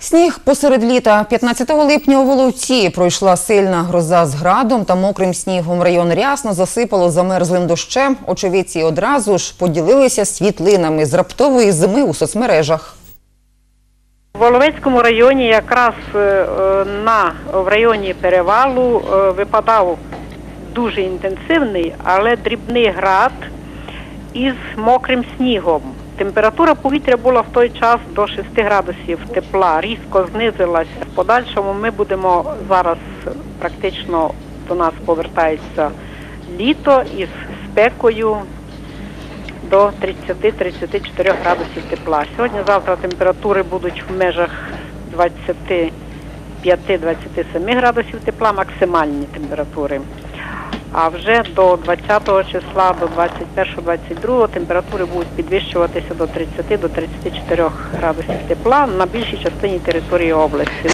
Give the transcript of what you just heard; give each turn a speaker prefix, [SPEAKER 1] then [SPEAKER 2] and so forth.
[SPEAKER 1] Сніг посеред літа. 15 липня у Воловці пройшла сильна гроза з градом та мокрим снігом. Район рясно засипало замерзлим дощем. Очевидці одразу ж поділилися світлинами з раптової зими у соцмережах.
[SPEAKER 2] В Воловецькому районі якраз е, е, на в районі перевалу е, випадав дуже інтенсивний, але дрібний град із мокрим снігом. Температура повітря була в той час до 6 градусів тепла, різко знизилася. В подальшому ми будемо зараз практично до нас повертається літо із спекою до 30-34 градусів тепла. Сьогодні-завтра температури будуть в межах 25-27 градусів тепла, максимальні температури. А вже до 20 числа, до 21-22 температури будуть підвищуватися до 30-34 градусів тепла на більшій частині території області.